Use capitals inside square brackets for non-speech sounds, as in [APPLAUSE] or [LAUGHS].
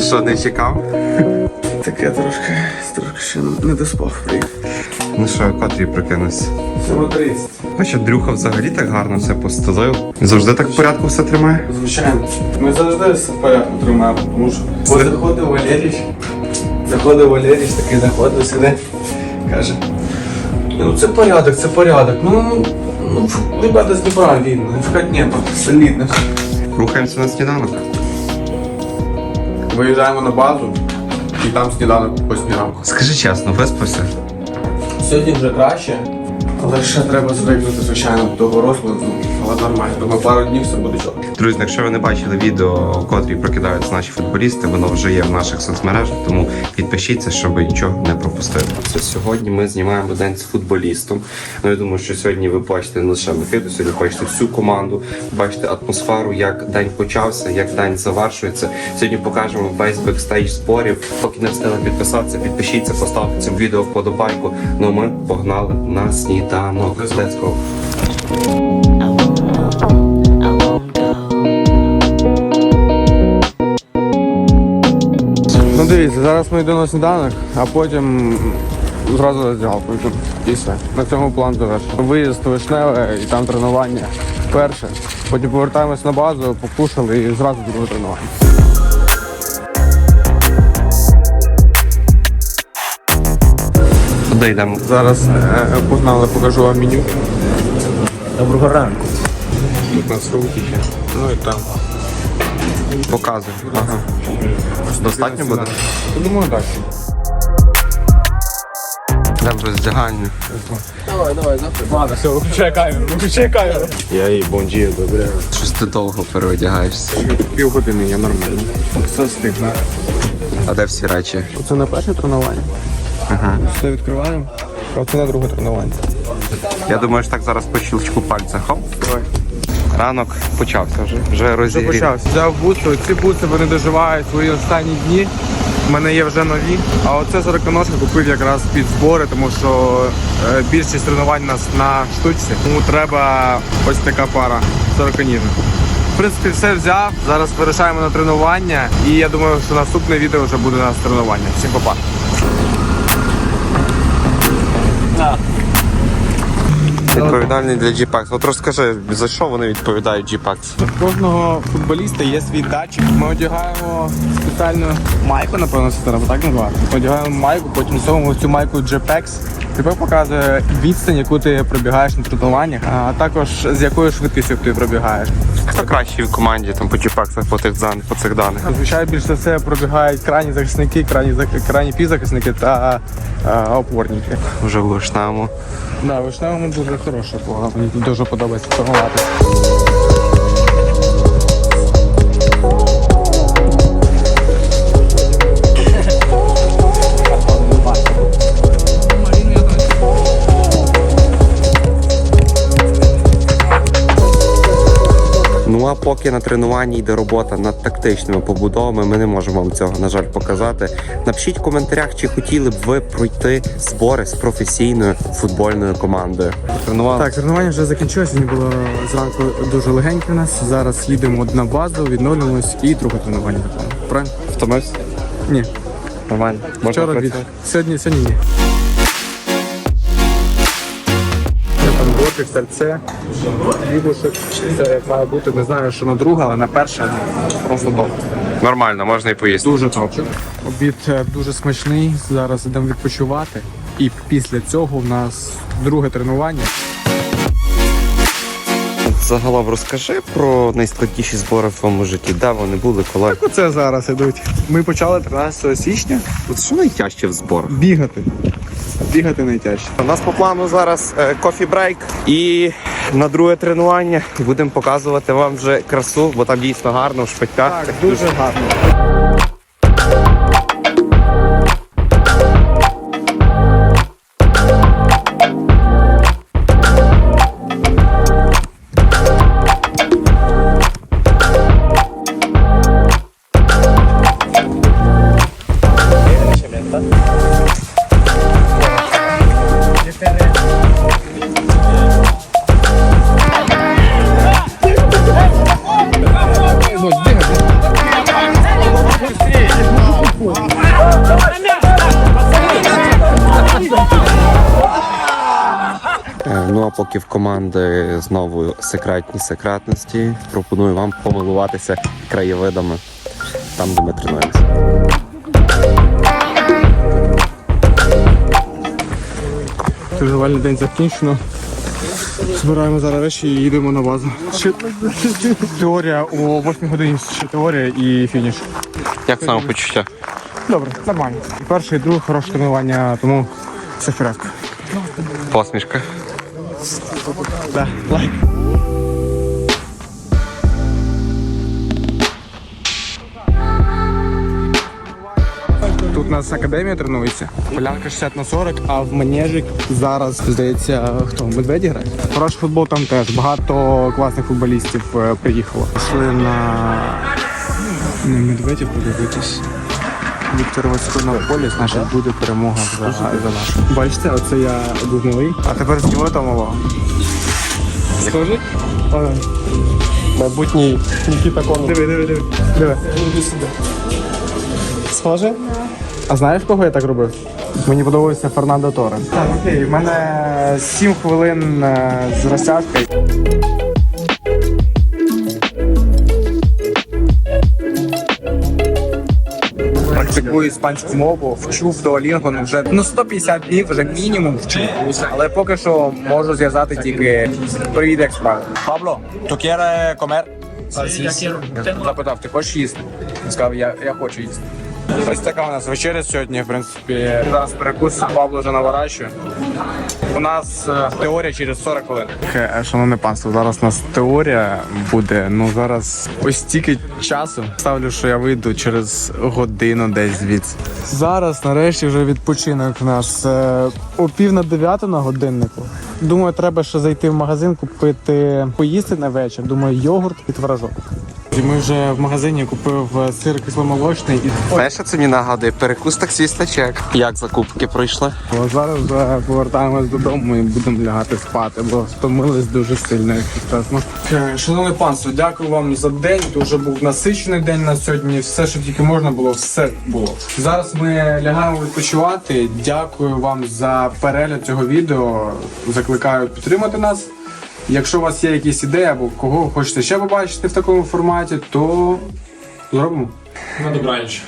Ну що, не чекав? Таке трошки, трошки ще не доспав, приїхав. Ну що, котрій прикинувся? 7.30. Хоча Дрюха взагалі так гарно все постелив. Завжди так в порядку все тримає. Звичайно. Ми завжди все в порядку тримаємо, тому що Ось заходив Валерій. Заходив Валерій, такий заходив сюди. Каже. Ну це порядок, це порядок. Ну, ну ребята з Дніпра видно, в Катнепа, солідно. Рухаємося на сніданок. Виїжджаємо на базу і там сніданок по сніданку. Скажи чесно, виспався? Сьогодні вже краще, але ще треба звикнути, звичайно, до того розкладу, але нормально. Думаю, пару днів все буде чітко. Друзі, якщо ви не бачили відео, котрі прокидаються наші футболісти, воно вже є в наших соцмережах, тому підпишіться, щоб нічого не пропустити. Сьогодні ми знімаємо день з футболістом. Ну я думаю, що сьогодні ви бачите не лише Микиту, сьогодні бачите всю команду, бачите атмосферу, як день почався, як день завершується. Сьогодні покажемо весь бекстейдж зборів. Поки не встигли підписатися, підпишіться, поставте цьому відео вподобайку. Ну ми погнали на сніданок. Let's go. Ну дивіться, зараз ми йдемо на сніданок, а потім зразу роздягалку. І все. На цьому план завершено. Виїзд Вишневе і там тренування перше. Потім повертаємось на базу, покушали і зразу друге тренування. Куди йдемо? Зараз е, погнали, покажу вам меню. Доброго ранку. Тут нас руки. Ну і там. Показуй. Ага. Достатньо буде? Я думаю, так. Йдемо в роздягальню. Ладно, все, виключай камеру, виключай камеру. Я і бонджі добре. Щось ти довго переодягаєшся. Півгодини я нормально. Все встигне. А де всі речі? Це на перше тренування. Ага. Все відкриваємо. А це на друге тренування. Я думаю, що так зараз по щелчку пальця. Хоп. Ранок почався вже. Вже Вже почався. Взяв бутси. Ці бутси вони доживають свої останні дні. У мене є вже нові. А оце сороконожка купив якраз під збори, тому що е, більшість тренувань у нас на штучці. Тому треба ось така пара сороконіжок. В принципі, все взяв. Зараз вирушаємо на тренування. І я думаю, що наступне відео вже буде у нас тренування. Всім па-па. Відповідальний для G-Pax. От розкажи, за що вони відповідають G-Pax? У кожного футболіста є свій датчик. Ми одягаємо спеціальну майку, напевно, це треба так назвати. Одягаємо майку, потім всовуємо цю майку JPEX. Тепер показує відстань, яку ти пробігаєш на тренуваннях, а також з якою швидкістю ти пробігаєш. Хто кращий в команді там по G-Pax по тих даних, по цих даних? Зазвичай більш за все пробігають крайні захисники, крайні, крайні півзахисники та е, опорники. Вже в Лушному. Да, вишневому дуже хороша пога. Мені дуже подобається тренувати. Поки на тренуванні йде робота над тактичними побудовами, ми не можемо вам цього, на жаль, показати. Напишіть в коментарях, чи хотіли б ви пройти збори з професійною футбольною командою. Тренували? Так, тренування вже закінчилось. Він було зранку дуже легеньке у нас. Зараз їдемо на базу, відновлюємось і друге тренування. Правильно? Втомився? Ні. Нормально. Можна Вчора працювати? більше. Сьогодні, сьогодні ні. Бортик, серце, хлібушек. Все як має бути. Не знаю, що на друге, але на перше просто топ. Нормально, можна і поїсти. Дуже топ. Обід е, дуже смачний. Зараз йдемо відпочивати. І після цього в нас друге тренування. Загалом розкажи про найскладніші збори в твоєму житті. Де вони були, коли? Оце зараз ідуть. Ми почали 13 січня От що найтяжче в зборах? бігати. Бігати найтяжче. У нас по плану зараз кофі брейк і на друге тренування будемо показувати вам вже красу, бо там дійсно гарно в шпитьках. Так, дуже гарно. Е, ну а поки в команди знову секретні секретності, пропоную вам помилуватися краєвидами там, де ми тренуємося. Тренувальний день закінчено. Збираємо зараз речі і їдемо на базу. [LAUGHS] Теорія о 8 годині ще теорія і фініш. Як самопочуття? Добре, нормально. І перше, і друге хороше тренування, тому все в порядку. Посмішка. Да, лайк. Тут у нас академія тренується. Полянка 60 на 40, а в манежик зараз, здається, хто? Медведі грає? Хороший футбол там теж. Багато класних футболістів е, приїхало. Пішли на, на медведів подивитись. Віктор Васько на полі, значить буде перемога за, за нашу. Бачите, оце я був малий. А тепер зніми там. Схожий? Майбутній Нікіта Конов. Диви, диви, диви. Диви. Схоже? А знаєш, кого я так робив? Мені подобається Фернандо Торес. Так, окей, в мене 7 хвилин е, з розтяжкою. Практикую іспанську мову, вчу в Duolingo, ну вже ну 150 днів вже мінімум вчу. Але поки що можу зв'язати тільки привіт як справи. Пабло, ¿tú quieres комер? Запитав, ти хочеш їсти? Сказав, я, я хочу їсти. Ось така у нас вечеря сьогодні, в принципі. Зараз перекус Павло вже наворачує. У нас е, теорія через 40 хвилин. Шановне панство, зараз у нас теорія буде. Ну зараз ось стільки часу. Ставлю, що я вийду через годину десь звідси. Зараз нарешті вже відпочинок у нас е, о пів на дев'яту на годиннику. Думаю, треба ще зайти в магазин, купити поїсти на вечір. Думаю, йогурт і творожок. Ми вже в магазині купив е, сир кисломолочний і Знаєш, що це мені нагадує? Перекус таксіста чек. Як закупки пройшли? О, зараз вже повертаємось додому і будемо лягати спати, бо втомились дуже сильно, якщо чесно. Е, Шановне панство, дякую вам за день. Це вже був насичений день на сьогодні. Все, що тільки можна було, все було. Зараз ми лягаємо відпочивати. Дякую вам за перегляд цього відео. Закликаю підтримати нас. Якщо у вас є якісь ідеї або кого хочете ще побачити в такому форматі, то зробимо. На добраніч.